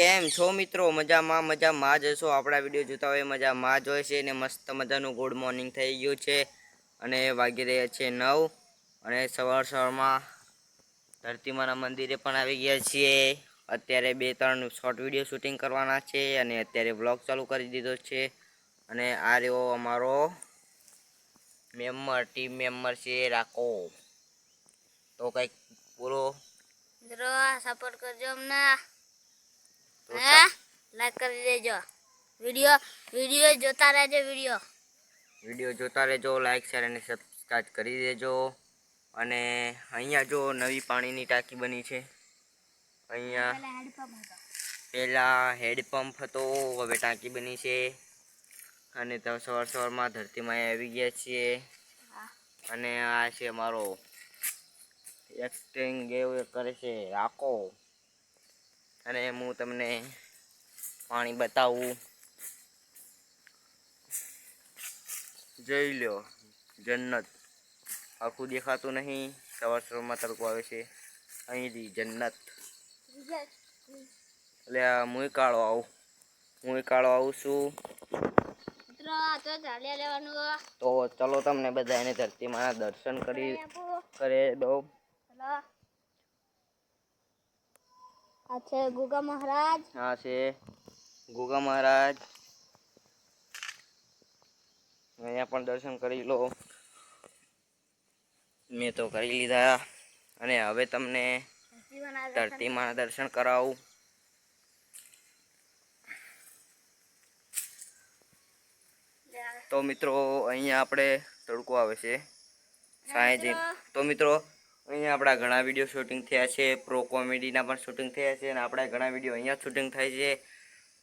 કેમ છો મિત્રો? મજામાં મજામાં. જ હશો આપણા વીડિયો જોતા હોય મજામાં જ હોય છે અને મસ્ત મજાનું ગુડ મોર્નિંગ થઈ ગયું છે અને વાગી રહ્યા છે નવ અને સવાર સવારમાં ધરતીમાના મંદિરે પણ આવી ગયા છીએ. અત્યારે બે ત્રણ શોર્ટ વીડિયો શૂટિંગ કરવાના છે અને અત્યારે બ્લોગ ચાલુ કરી દીધો છે અને આ રહ્યો અમારો મેમ્બર ટીમ મેમ્બર છે રાખો. તો કંઈક પૂરો સપોર્ટ કરજો અમને. તો હે લાઈક કરી દેજો. વિડિયો વીડિયો જોતા રહેજો વીડિયો વીડિયો જોતા રહેજો લાઈક શેર અને સબસ્ક્રાઈબ કરી દેજો. અને અહીંયા જો નવી પાણીની ટાંકી બની છે. અહીંયા પહેલાં હેડપંપ હતો. હવે ટાંકી બની છે. અને તો સવાર સવારમાં ધરતીમાં આવી ગયા છીએ. અને આ છે મારો એક્સટેન્ગ એવું કરે છે આખો. અને હું તમને પાણી બતાવું. જોઈ લો જન્નત. આખું દેખાતું નહીં. સવાર સવારમાં તડકો આવે છે. અહીંથી જન્નત. એટલે આ મુઈ કાળો આવું. હું કાળો આવું છું. તો ચલો તમને બધા એને ધરતીમાંના દર્શન કરી કરે દો. આ છે ગુગા મહારાજ. હા છે ગુગા મહારાજ. અહીંયા પણ દર્શન કરી લો. મેં તો કરી લીધા. અને હવે તમને ધરતીમાંના ધરતીમાં દર્શન કરાવું. તો મિત્રો અહીંયા આપણે તડકો આવે છે. સાંજે તો મિત્રો અહીંયા આપણા ઘણા વીડિયો શૂટિંગ થયા છે પ્રો કોમેડીના પણ શૂટિંગ થયા છે અને આપણા ઘણા વીડિયો અહીંયા શૂટિંગ થાય છે.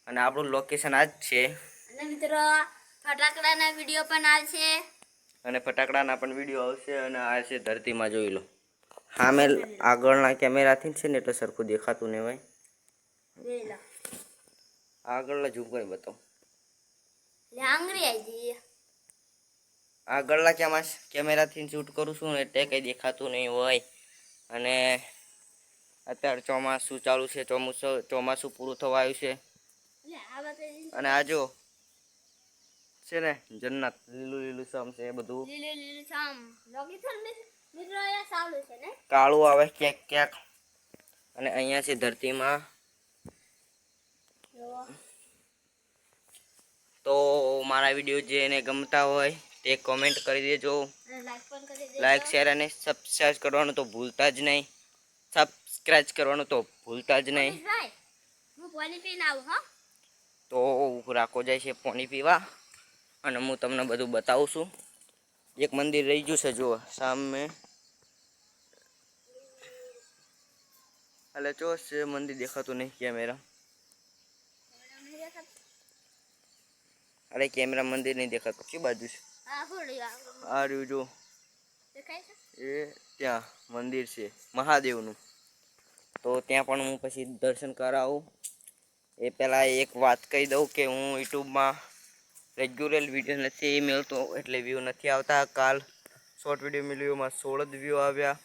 અને આપણું લોકેશન આ જ છે. અને મિત્રો ફટાકડાના વીડિયો પણ આવશે. અને ફટાકડાના પણ વીડિયો આવશે અને આ છે ધરતીમાં જોઈ લો. હા મેં આગળના કેમેરાથી છે ને એટલે સરખું દેખાતું નહીં ભાઈ આગળના ઝૂમ કરી બતાવો. લાંગરી આવી જઈએ. આગળના કેમાં કેમેરાથી શૂટ કરું છું ને એટલે કંઈ દેખાતું નહીં હોય. અને અત્યારે ચોમાસું ચાલુ છે ચોમાસું ચોમાસું પૂરું થવા આવ્યું છે. આ અને આ જો છે ને જન્નત લીલું લીલું સમ છે એ બધું. કાળું આવે ક્યાંક ક્યાંક. અને અહીંયા છે ધરતીમાં. તો મારા વીડિયો જેને ગમતા હોય તે કોમેન્ટ કરી દેજો અને લાઈક પણ કરી દેજો લાઈક શેર અને સબસ્ક્રાઈબ કરવાનું તો ભૂલતા જ નહીં સબસ્ક્રાઈબ કરવાનું તો ભૂલતા જ નહીં ભાઈ હું પાણી પીને આવું હા તો રાખો જાય છે પાણી પીવા અને હું તમને બધું બતાવું છું। એક મંદિર રહી ગયું છે જુઓ સામે। એટલે જો છે મંદિર દેખાતું નહીં કેમેરા। અરે કેમેરા મંદિર નહીં દેખાતું કઈ બાજુ છે? આ રહ્યું જો. એ ત્યાં મંદિર છે મહાદેવનું. તો ત્યાં પણ હું પછી દર્શન કરાવું. એ પહેલાં એક વાત કહી દઉં કે હું યુટ્યુબમાં રેગ્યુલર વીડિયો નથી મેળતો એટલે વ્યૂ નથી આવતા. કાલ શોર્ટ વીડિયો મેળવ્યુંમાં સોળ જ વ્યૂ આવ્યા.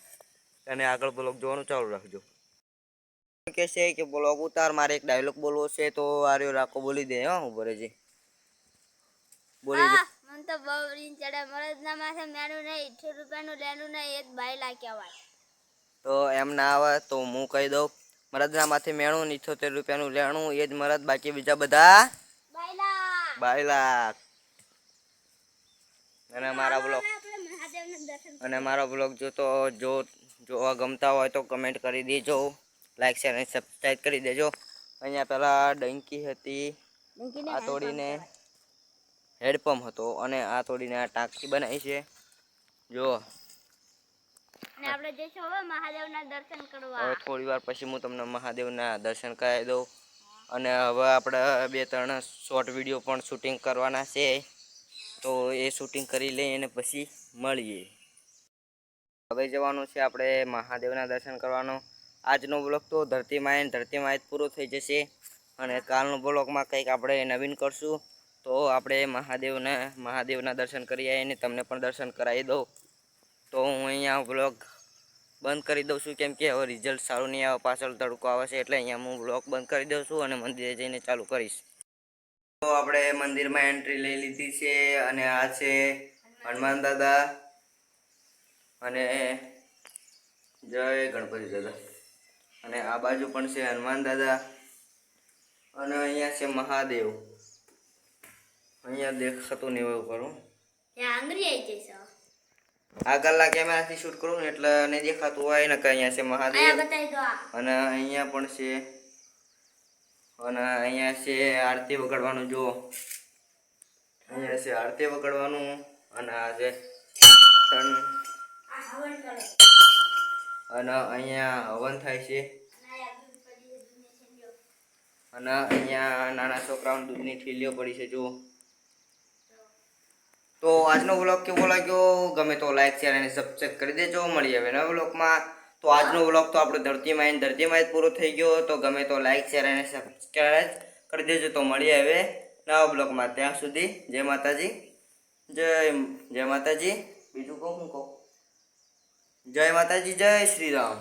અને આગળ બ્લોગ જોવાનું ચાલુ રાખજો. કે છે કે બ્લોગ ઉતાર મારે એક ડાયલોગ બોલવો છે તો આર્યો રાખો બોલી દે હા હું રહેજે બોલી દે. તો બહુ રીન ચડે. મરદના માથે મેનું નહીં ઇઠ્ઠો રૂપિયાનું લેનું નહીં એ જ ભાઈ લા કહેવાય તો એમ ના આવે તો હું કહી દઉં મરદના માથે મેણું ને ઇઠ્ઠોતેર રૂપિયાનું લેણું એ જ મરદ બાકી બીજા બધા ભાઈ લા બાય લાખ અને મારા બ્લોગ અને મારો બ્લોગ જોતો જો જોવા ગમતા હોય તો કમેન્ટ કરી દેજો. લાઈક શેર અને સબસ્ક્રાઈબ કરી દેજો. અહીંયા પહેલાં ડંકી હતી આ તોડીને હેડપંપ હતો અને આ તોડીને આ ટાંકી બનાવી છે. જો. અને આપણે જઈશું હવે મહાદેવના દર્શન કરવા. હવે થોડી વાર પછી હું તમને મહાદેવના દર્શન કરાવી દઉં. અને હવે આપણે બે ત્રણ શોર્ટ વીડિયો પણ શૂટિંગ કરવાના છે. તો એ શૂટિંગ કરી લઈએ અને પછી મળીએ. હવે જવાનું છે આપણે મહાદેવના દર્શન કરવાનો. આજનો બ્લોગ તો ધરતીમાં ને ધરતીમાં જ પૂરો થઈ જશે. અને કાલનો બ્લોગમાં કંઈક આપણે નવીન કરશું. તો આપણે મહાદેવના મહાદેવના દર્શન કરી આવીને તમને પણ દર્શન કરાવી દઉં. તો હું અહીંયા બ્લોગ બંધ કરી દઉં છું, કેમ કે હવે રિઝલ્ટ સારું નહીં આવે, પાછળ તડકો આવે છે, એટલે અહીંયા હું બ્લોગ બંધ કરી દઉં છું અને મંદિરે જઈને ચાલુ કરીશ. તો આપણે મંદિરમાં એન્ટ્રી લઈ લીધી છે અને આ છે હનુમાન દાદા અને જય ગણપતિ દાદા. અને આ બાજુ પણ છે હનુમાન દાદા અને અહીંયા છે મહાદેવ. અહીંયા દેખાતું નહીં એવું કરું. આગળના કેમેરાથી શૂટ કરું ને એટલે નહીં દેખાતું હોય ને અહીંયા છે મહાદેવ. અને અહીંયા પણ છે. અને અહીંયા છે આરતી વગાડવાનું જો અહીંયા છે આરતી વગાડવાનું અને આ છે ત્રણ આ હવન કરે. અને અહીંયા હવન થાય છે. અને અહીંયા નાના છોકરાઓને દૂધની ઠીલીઓ પડી છે જો તો આજનો વ્લોગ કેવો લાગ્યો? ગમે તો લાઈક શેર અને સબસ્ક્રાઈબ કરી દેજો. મળી આવે નવા વ્લોગમાં તો આજનો વ્લોગ તો આપણો ધરતીમાં ધરતીમાં જ પૂરો થઈ ગયો. તો ગમે તો લાઈક શેર અને સબસ્ક્રાઈબ કરી દેજો. તો મળી આવે નવા બ્લોગમાં ત્યાં સુધી જય માતાજી. જય જય માતાજી. બીજું કહું હું કહું? જય માતાજી, જય શ્રી રામ.